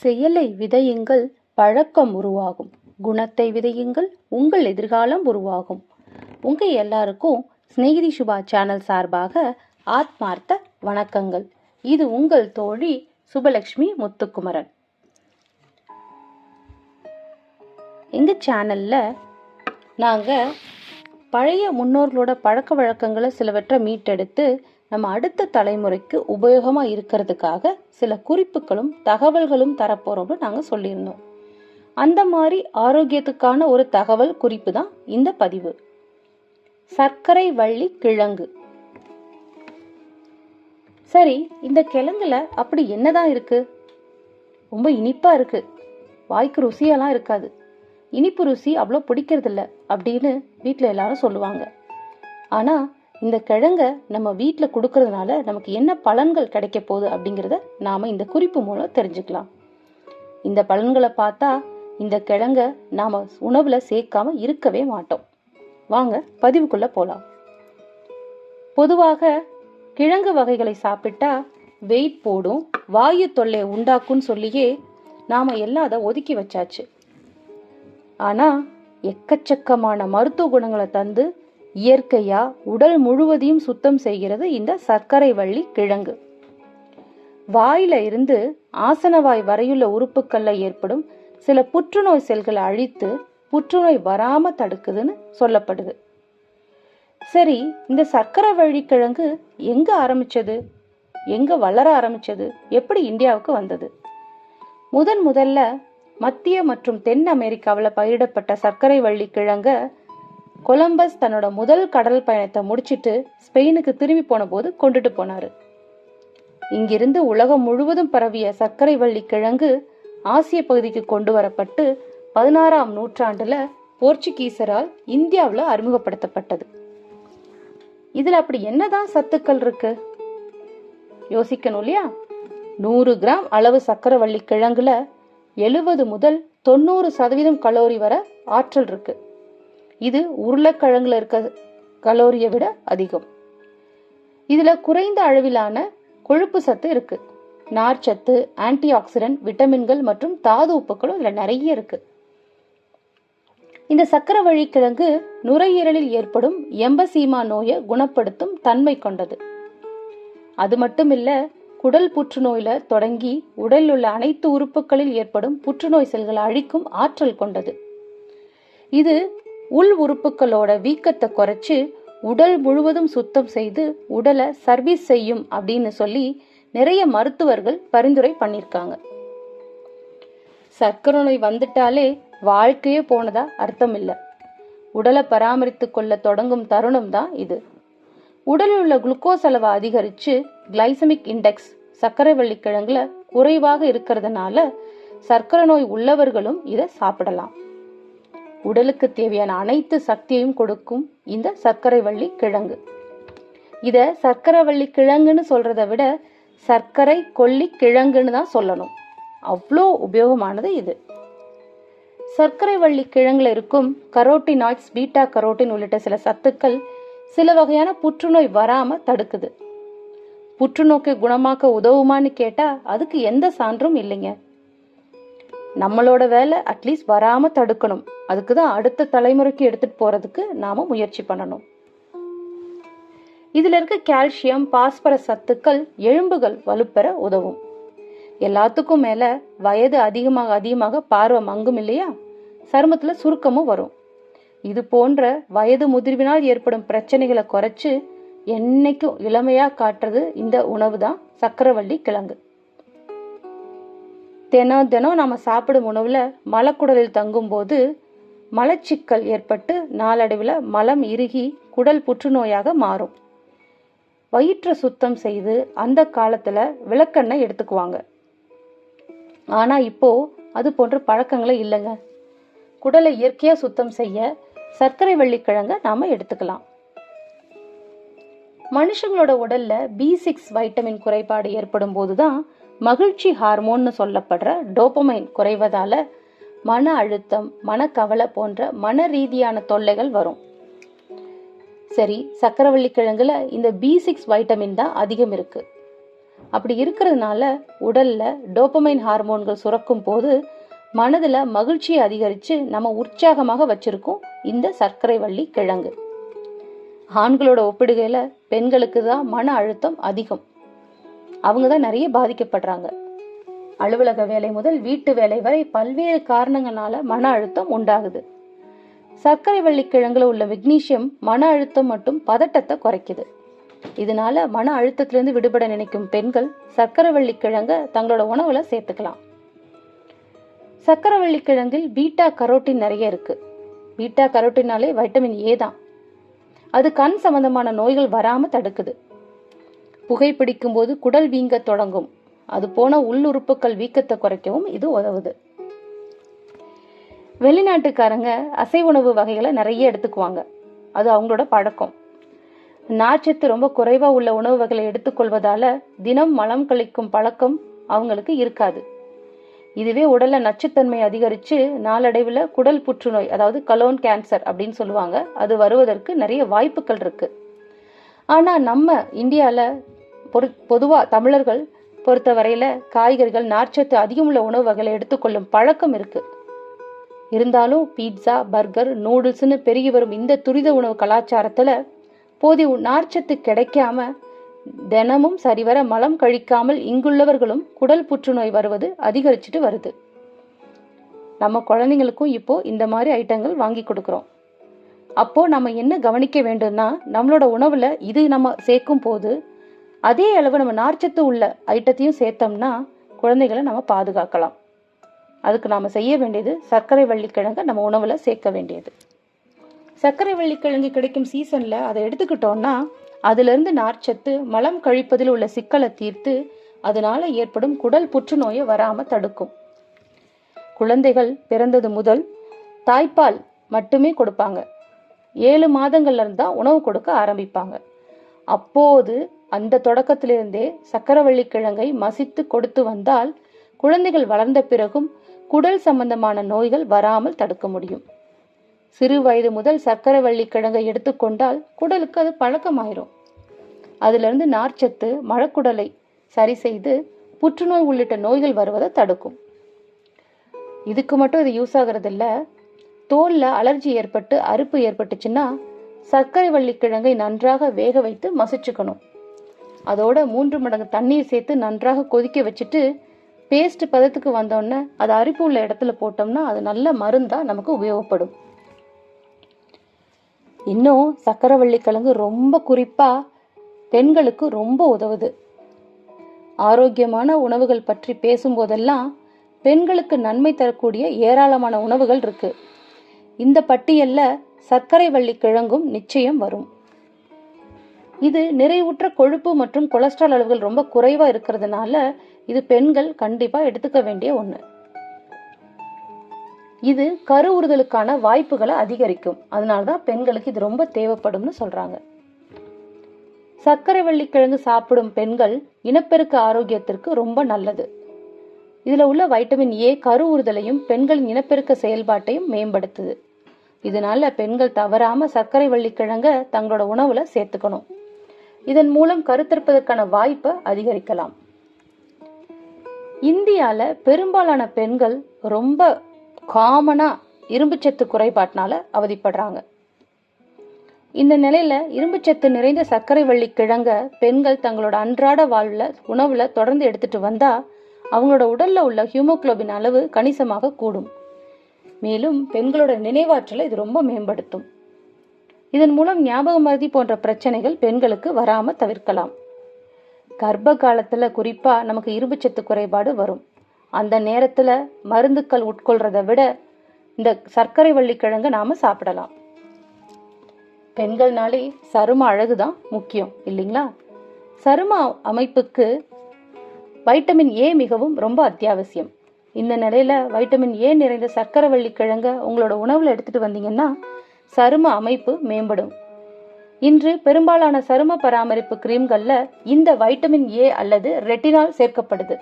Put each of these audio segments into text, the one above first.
செயலை விதையுங்கள் பழக்கம் உருவாகும். குணத்தை விதையுங்கள் உங்கள் எதிர்காலம் உருவாகும். உங்க எல்லாருக்கும் சிநேகிதி சுபா சேனல் சார்பாக ஆத்மார்த்த வணக்கங்கள். இது உங்கள் தோழி சுபலக்ஷ்மி முத்துக்குமரன். எங்க சேனல்ல நாங்க பழைய முன்னோர்களோட பழக்க வழக்கங்களை சிலவற்றை மீட்டெடுத்து நம்ம அடுத்த தலைமுறைக்கு உபயோகமாக இருக்கிறதுக்காக சில குறிப்புகளும் தகவல்களும் தரப்போகிறோம்னு நாங்கள் சொல்லியிருந்தோம். அந்த மாதிரி ஆரோக்கியத்துக்கான ஒரு தகவல் குறிப்பு தான் இந்த பதிவு. சர்க்கரை வள்ளி கிழங்கு. சரி இந்த கிழங்குல அப்படி என்னதான் இருக்கு? ரொம்ப இனிப்பா இருக்கு. வாய்க்கு ருசியெல்லாம் இருக்காது. இனிப்பு ருசி அவ்வளோ பிடிக்கிறதில்ல அப்படின்னு வீட்டில் எல்லாரும் சொல்லுவாங்க. ஆனால் இந்த கிழங்க நம்ம வீட்டில் கொடுக்கறதுனால நமக்கு என்ன பலன்கள் கிடைக்க போகுது அப்படிங்கிறத நாம் இந்த குறிப்பு மூலம் தெரிஞ்சுக்கலாம். இந்த பலன்களை பார்த்தா இந்த கிழங்க நாம் உணவில் சேர்க்காம இருக்கவே மாட்டோம். வாங்க பதிவுக்குள்ளே போகலாம் பொதுவாக கிழங்கு வகைகளை சாப்பிட்டா வெயிட் போடும் வாயு தொல்லை உண்டாக்கும்னு சொல்லியே நாம் எல்லாம் அதை ஒதுக்கி வச்சாச்சு. ஆனால் எக்கச்சக்கமான மருத்துவ குணங்களை தந்து இயற்கையா உடல் முழுவதையும் சுத்தம் செய்கிறது இந்த சர்க்கரை வள்ளி கிழங்கு. வாயில இருந்து ஆசனவாய் வரையுள்ள உறுப்புக்கள்ல ஏற்படும் சில புற்றுநோய் செல்களை அழித்து புற்றுநோய் வராம தடுக்குதுன்னு சொல்லப்படுது. சரி இந்த சர்க்கரை வழி கிழங்கு எங்க ஆரம்பிச்சது? எங்க வளர ஆரம்பிச்சது? எப்படி இந்தியாவுக்கு வந்தது? முதன் முதல்ல மத்திய மற்றும் தென் அமெரிக்காவில் பயிரிடப்பட்ட சர்க்கரை வள்ளி கிழங்க கொலம்பஸ் தன்னோட முதல் கடல் பயணத்தை முடிச்சிட்டு ஸ்பெயினுக்கு திரும்பி போன போது கொண்டுட்டு போனாரு. இங்கிருந்து உலகம் முழுவதும் பரவிய சர்க்கரை வள்ளி கிழங்கு ஆசிய பகுதிக்கு கொண்டு வரப்பட்டு பதினாறாம் நூற்றாண்டுல போர்ச்சுகீசரால் இந்தியாவில் அறிமுகப்படுத்தப்பட்டது. இதுல அப்படி என்னதான் சத்துக்கள் இருக்கு? யோசிக்கணும் இல்லையா? நூறு கிராம் அளவு சக்கரவள்ளி கிழங்குல எழுபது முதல் தொண்ணூறு சதவீதம் கலோரி வர ஆற்றல் இருக்குது இது உருளைக்கிழங்குல இருக்க கலோரியை விட அதிகம். இதுல குறைந்த அளவிலான கொழுப்பு சத்து இருக்கு. நார்ச்சத்து ஆன்டி ஆக்சிடென்ட் விட்டமின்கள் மற்றும் தாது உப்புகளும் இதுல நிறைய இருக்கு. இந்த சக்கரவள்ளி கிழங்கு நுரையீரலில் ஏற்படும் எம்பசீமா நோயை குணப்படுத்தும் தன்மை கொண்டது. அது மட்டும் இல்ல குடல் புற்றுநோயில தொடங்கி உடலில் உள்ள அனைத்து உறுப்புகளில் ஏற்படும் புற்றுநோய் செல்களை அழிக்கும் ஆற்றல் கொண்டது. இது உள் உறுப்புகளோட வீக்கத்தை குறைச்சு உடல் முழுவதும் சுத்தம் செய்து உடலை சர்வீஸ் செய்யும் அப்படின்னு சொல்லி நிறைய மருத்துவர்கள் பரிந்துரை பண்ணியிருக்காங்க. சர்க்கரை நோய் வந்துட்டாலே வாழ்க்கையே போனதா அர்த்தம் இல்லை. உடலை பராமரித்து கொள்ள தொடங்கும் தருணம் தான் இது. உடலில் உள்ள குளுக்கோஸ் அளவை அதிகரித்து கிளைசமிக் இண்டெக்ஸ் சர்க்கரை வள்ளி கிழங்குல குறைவாக இருக்கிறதுனால சர்க்கரை நோய் உள்ளவர்களும் இதை சாப்பிடலாம். உடலுக்கு தேவையான அனைத்து சக்தியையும் கொடுக்கும் இந்த சர்க்கரை வள்ளி கிழங்கு. இதை சர்க்கரை வள்ளி கிழங்குன்னு சொல்கிறத விட சர்க்கரை கொல்லி கிழங்குன்னு தான் சொல்லணும். அவ்வளோ உபயோகமானது இது. சர்க்கரை வள்ளி கிழங்குல இருக்கும் கரோட்டினாய்ட்ஸ் பீட்டா கரோட்டின் உள்ளிட்ட சில சத்துக்கள் சில வகையான புற்றுநோய் வராமல் தடுக்குது. புற்றுநோக்கை குணமாக்க உதவுமான்னு கேட்டால் அதுக்கு எந்த சான்றும் இல்லைங்க. நம்மளோட வேலை அட்லீஸ்ட் வராம தடுக்கணும். அதுக்கு தான் அடுத்த தலைமுறைக்கு எடுத்துட்டு போறதுக்கு நாம முயற்சி பண்ணணும். இதுல இருக்க கால்சியம் பாஸ்பரஸ் சத்துக்கள் எலும்புகள் வலுப்பெற உதவும். எல்லாத்துக்கும் மேல வயது அதிகமாக அதிகமாக பார்வை மங்கும் இல்லையா? சருமத்துல சுருக்கமும் வரும். இது போன்ற வயது முதிர்வினால் ஏற்படும் பிரச்சனைகளை குறைச்சு என்னைக்கும் இளமையா காட்டுறது இந்த உணவு தான் சக்கரவள்ளி கிழங்கு. தினம் தினம் நம்ம சாப்பிடும் உணவில் மலக்குடலில் தங்கும்போது மலச்சிக்கல் ஏற்பட்டு நாளடைவில் மலம் இறுகி குடல் புற்றுநோயாக மாறும். வயிற்றை சுத்தம் செய்து அந்த காலத்தில் விளக்கெண்ணெய் எடுத்துக்குவாங்க. ஆனால் இப்போ அது போன்ற பழக்கங்களே இல்லைங்க. குடலை இயற்கையாக சுத்தம் செய்ய சர்க்கரை வெள்ளிக்கிழங்க நாம் எடுத்துக்கலாம். மனுஷங்களோட உடலில் பி சிக்ஸ் வைட்டமின் குறைபாடு ஏற்படும் போதுதான் மகிழ்ச்சி ஹார்மோன்னு சொல்லப்படுற டோப்பமைன் குறைவதால மன அழுத்தம் மனக்கவலை போன்ற மன ரீதியான தொல்லைகள் வரும். சரி சக்கரவள்ளி கிழங்குல இந்த பி சிக்ஸ் வைட்டமின் தான் அதிகம் இருக்கு. அப்படி இருக்கிறதுனால உடல்ல டோபமைன் ஹார்மோன்கள் சுரக்கும் போது மனதுல மகிழ்ச்சியை அதிகரித்து நம்ம உற்சாகமாக வச்சிருக்கோம் இந்த சர்க்கரை வள்ளி கிழங்கு. ஆண்களோட ஒப்பிடுகையில் பெண்களுக்கு தான் மன அழுத்தம் அதிகம். அவங்க தான் நிறைய பாதிக்கப்படுறாங்க. அலுவலக வேலை முதல் வீட்டு வேலை வரை பல்வேறு காரணங்களால மன அழுத்தம் உண்டாகுது. சர்க்கரை வள்ளிக்கிழங்குல உள்ள மெக்னீசியம் மன அழுத்தம் மற்றும் பதட்டத்தை குறைக்குது. இதனால மன அழுத்தத்திலிருந்து விடுபட நினைக்கும் பெண்கள் சர்க்கரை வள்ளிக்கிழங்க தங்களோட உணவுல சேர்த்துக்கலாம். சர்க்கரை வள்ளிக்கிழங்கில் பீட்டா கரோட்டின் நிறைய இருக்கு. பீட்டா கரோட்டினாலே வைட்டமின் ஏ தான். அது கண் சம்பந்தமான நோய்கள் வராம தடுக்குது. புகைப்பிடிக்கும் போது குடல் வீங்க தொடங்கும். அது போன உள்ளுறுப்புகள் வீக்கத்தை குறைக்கவும் இது உதவுது. வெளிநாட்டுக்காரங்க அசை உணவு வகைகளை நிறைய எடுத்துக்குவாங்க. அது அவங்களோட பழக்கம். நார்ச்சத்து ரொம்ப குறைவா உள்ள உணவு வகைகளை எடுத்துக்கொள்வதால தினம் மலம் கழிக்கும் பழக்கம் அவங்களுக்கு இருக்காது. இதுவே உடல்ல நச்சுத்தன்மை அதிகரிச்சு நாளடைவில் குடல் புற்றுநோய் அதாவது கலோன் கேன்சர் அப்படின்னு சொல்லுவாங்க. அது வருவதற்கு நிறைய வாய்ப்புகள் இருக்கு. ஆனா நம்ம இந்தியாவில் பொறு பொதுவாக தமிழர்கள் பொறுத்தவரையில காய்கறிகள் நார்ச்சத்து அதிகமுள்ள உணவு வகைகளை எடுத்துக்கொள்ளும் பழக்கம் இருக்குது இருந்தாலும் பீட்சா பர்கர் நூடுல்ஸ்னு பெருகி வரும் இந்த துரித உணவு கலாச்சாரத்தில் போதிய நார்ச்சத்து கிடைக்காம தினமும் சரிவர மலம் கழிக்காமல் இங்குள்ளவர்களும் குடல் புற்றுநோய் வருவது அதிகரிச்சுட்டு வருது. நம்ம குழந்தைங்களுக்கும் இப்போ இந்த மாதிரி ஐட்டங்கள் வாங்கி கொடுக்குறோம். அப்போ நம்ம என்ன கவனிக்க வேண்டும்னா நம்மளோட உணவுல இது நம்ம சேர்க்கும் போது அதே அளவு நம்ம நார்ச்சத்து உள்ள ஐட்டத்தையும் சேர்த்தோம்னா குழந்தைகளை நம்ம பாதுகாக்கலாம். அதுக்கு நாம் செய்ய வேண்டியது சர்க்கரை வள்ளிக்கிழங்கை நம்ம உணவில் சேர்க்க வேண்டியது. சர்க்கரை வள்ளிக்கிழங்கு கிடைக்கும் சீசனில் அதை எடுத்துக்கிட்டோம்னா அதிலிருந்து நார்ச்சத்து மலம் கழிப்பதில் உள்ள சிக்கலை தீர்த்து அதனால ஏற்படும் குடல் புற்றுநோயை வராமல் தடுக்கும். குழந்தைகள் பிறந்தது முதல் தாய்ப்பால் மட்டுமே கொடுப்பாங்க. ஏழு மாதங்கள்ல இருந்தால் உணவு கொடுக்க ஆரம்பிப்பாங்க. அப்போது அந்த தொடக்கத்திலிருந்தே சக்கரவள்ளி கிழங்கை மசித்து கொடுத்து வந்தால் குழந்தைகள் வளர்ந்த பிறகும் குடல் சம்பந்தமான நோய்கள் வராமல் தடுக்க முடியும். சிறு வயது முதல் சர்க்கரை கிழங்கை எடுத்துக்கொண்டால் குடலுக்கு அது பழக்கமாயிரும். அதிலிருந்து நார்ச்சத்து மழக்குடலை சரி செய்து புற்றுநோய் உள்ளிட்ட நோய்கள் வருவதை தடுக்கும். இதுக்கு மட்டும் இது யூஸ் ஆகிறது இல்லை தோலில் அலர்ஜி ஏற்பட்டு அறுப்பு ஏற்பட்டுச்சுன்னா சர்க்கரை வள்ளி கிழங்கை நன்றாக வேக வைத்து மசிச்சுக்கணும். அதோட மூன்று மடங்கு தண்ணீர் சேர்த்து நன்றாக கொதிக்க வச்சுட்டு பேஸ்ட் பதத்துக்கு வந்தோடனே அது அரிப்பு உள்ள இடத்துல போட்டோம்னா அது நல்ல மருந்தா நமக்கு உபயோகப்படும். இன்னும் சக்கரவள்ளி கிழங்கு ரொம்ப குறிப்பா பெண்களுக்கு ரொம்ப உதவுது. ஆரோக்கியமான உணவுகள் பற்றி பேசும்போதெல்லாம் பெண்களுக்கு நன்மை தரக்கூடிய ஏராளமான உணவுகள் இருக்கு. இந்த பட்டியலில் சர்க்கரை வள்ளி கிழங்கும் நிச்சயம் வரும். இது நிறைவுற்ற கொழுப்பு மற்றும் கொலஸ்ட்ரால் அளவுகள் ரொம்ப குறைவா இருக்கிறதுனால இது பெண்கள் கண்டிப்பா எடுத்துக்க வேண்டிய ஒண்ணு. இது கருவுறுதலுக்கான வாய்ப்புகளை அதிகரிக்கும். அதனால்தான் பெண்களுக்கு இது ரொம்ப தேவைப்படும்னு சொல்றாங்க. சர்க்கரை வள்ளிக்கிழங்கு சாப்பிடும் பெண்கள் இனப்பெருக்க ஆரோக்கியத்திற்கு ரொம்ப நல்லது. இதில் உள்ள வைட்டமின் ஏ கருவுறுதலையும் பெண்களின் இனப்பெருக்க செயல்பாட்டையும் மேம்படுத்துது. இதனால பெண்கள் தவறாம சர்க்கரை வள்ளிக்கிழங்க தங்களோட உணவுல சேர்த்துக்கணும். இதன் மூலம் கருத்திருப்பதற்கான வாய்ப்பை அதிகரிக்கலாம். இந்தியால பெரும்பாலான பெண்கள் ரொம்ப காமனா இரும்புச்சத்து குறைபாட்டினால அவதிப்படுறாங்க. இந்த நிலையில இரும்புச்சத்து நிறைந்த சர்க்கரை வள்ளி கிழங்க பெண்கள் தங்களோட அன்றாட வாழ்வுல உணவுல தொடர்ந்து எடுத்துட்டு வந்தா அவங்களோட உடல்ல உள்ள ஹியூமோக்ளோபின் அளவு கணிசமாக கூடும். மேலும் பெண்களோட நினைவாற்றலை இது ரொம்ப மேம்படுத்தும். இதன் மூலம் ஞாபக மருதி போன்ற பிரச்சனைகள் பெண்களுக்கு வராம தவிர்க்கலாம். கர்ப்ப காலத்துல குறிப்பா நமக்கு இரும்புச்சத்து குறைபாடு வரும். அந்த நேரத்துல மருந்துக்கள் உட்கொள்றதை விட இந்த சர்க்கரை வள்ளிக்கிழங்கு நாம சாப்பிடலாம். பெண்கள்னாலே சரும அழகு தான் முக்கியம் இல்லைங்களா? சரும அமைப்புக்கு வைட்டமின் ஏ மிகவும் ரொம்ப அத்தியாவசியம். இந்த நிலையில வைட்டமின் ஏ நிறைந்த சர்க்கரை வள்ளிக்கிழங்க உங்களோட உணவுல எடுத்துட்டு வந்தீங்கன்னா சரும அமைப்பு மேம்படும். இன்று பெரும்பாலான சரும பராமரிப்பு கிரீம்கள்ல இந்த வைட்டமின் ஏ அல்லது ரெட்டினால் சேர்க்கப்படுது.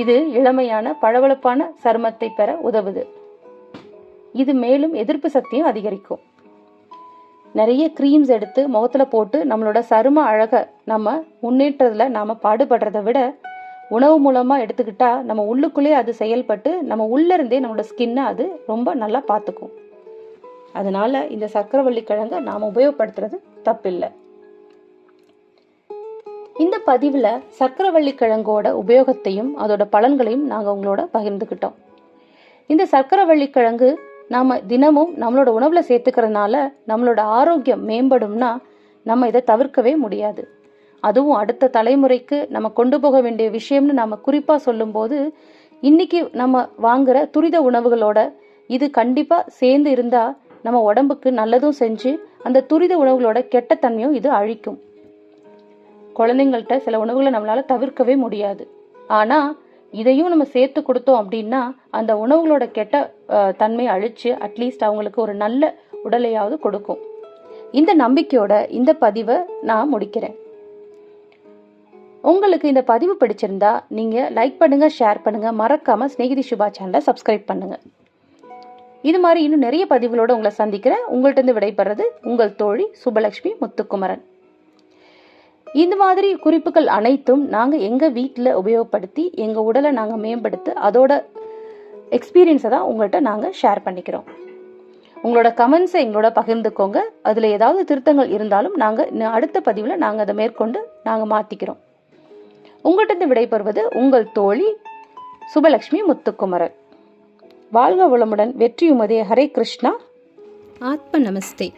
இது இளமையான பளபளப்பான சருமத்தை பெற உதவுது. இது மேலும் எதிர்ப்பு சக்தியும் அதிகரிக்கும். நிறைய க்ரீம்ஸ் எடுத்து முகத்தில் போட்டு நம்மளோட சரும அழகை நம்ம முன்னேற்றத்தில் நாம் பாடுபடுறதை விட உணவு மூலமாக எடுத்துக்கிட்டா நம்ம உள்ளுக்குள்ளே அது செயல்பட்டு நம்ம உள்ளே இருந்தே நம்மளோட ஸ்கின்னை அது ரொம்ப நல்லா பார்த்துக்கும் அதனால இந்த சக்கரவள்ளி கிழங்க நாம் உபயோகப்படுத்துறது தப்பில்லை. இந்த பதிவில் சக்கரவள்ளி கிழங்கோட உபயோகத்தையும் அதோட பலன்களையும் நாங்கள் உங்களோட பகிர்ந்துக்கிட்டோம் இந்த சக்கரவள்ளி கிழங்கு நாம் தினமும் நம்மளோட உணவில் சேர்த்துக்கிறதுனால நம்மளோட ஆரோக்கியம் மேம்படும்னா நம்ம இதை தவிர்க்கவே முடியாது. அதுவும் அடுத்த தலைமுறைக்கு நம்ம கொண்டு போக வேண்டிய விஷயம்னு நம்ம குறிப்பாக சொல்லும்போது இன்னைக்கு நம்ம வாங்குற துரித உணவுகளோட இது கண்டிப்பாக சேர்ந்து இருந்தால் நம்ம உடம்புக்கு நல்லதும் செஞ்சு அந்த துரித உணவுகளோட கெட்ட தன்மையும் இது அழிக்கும். குழந்தைங்கள்ட்ட சில உணவுகளை நம்மளால தவிர்க்கவே முடியாது. ஆனால் இதையும் நம்ம சேர்த்து கொடுத்தோம் அப்படின்னா அந்த உணவுகளோட கெட்ட தன்மை தன்மையை அழிச்சு அட்லீஸ்ட் அவங்களுக்கு ஒரு நல்ல உடலையாவது கொடுக்கும். இந்த நம்பிக்கையோட இந்த பதிவை நான் முடிக்கிறேன். உங்களுக்கு இந்த பதிவு பிடிச்சிருந்தா நீங்கள் லைக் பண்ணுங்க ஷேர் பண்ணுங்க. மறக்காம ஸ்நேகிதி சுபா சேனலை சப்ஸ்கிரைப் பண்ணுங்க. இது மாதிரி இன்னும் நிறைய பதிவுகளோடு உங்களை சந்திக்கிறேன். உங்கள்கிட்ட விடைபெறது உங்கள் தோழி சுபலக்ஷ்மி முத்துக்குமரன். இந்த மாதிரி குறிப்புகள் அனைத்தும் நாங்கள் எங்கள் வீட்டில் உபயோகப்படுத்தி எங்கள் உடலை நாங்கள் மேம்படுத்தி அதோட எக்ஸ்பீரியன்ஸை தான் உங்கள்கிட்ட நாங்கள் ஷேர் பண்ணிக்கிறோம். உங்களோட கமெண்ட்ஸை எங்களோட பகிர்ந்துக்கோங்க. அதில் ஏதாவது திருத்தங்கள் இருந்தாலும் நாங்கள் அடுத்த பதிவில் நாங்கள் அதை மேற்கொண்டு நாங்கள் மாற்றிக்கிறோம் உங்கள்கிட்ட இருந்து விடைபெறுவது உங்கள் தோழி சுபலக்ஷ்மி முத்துக்குமரன். வாழ்க வளமுடன் வெற்றியுமதே ஹரே கிருஷ்ணா. ஆத்ம நமஸ்தே.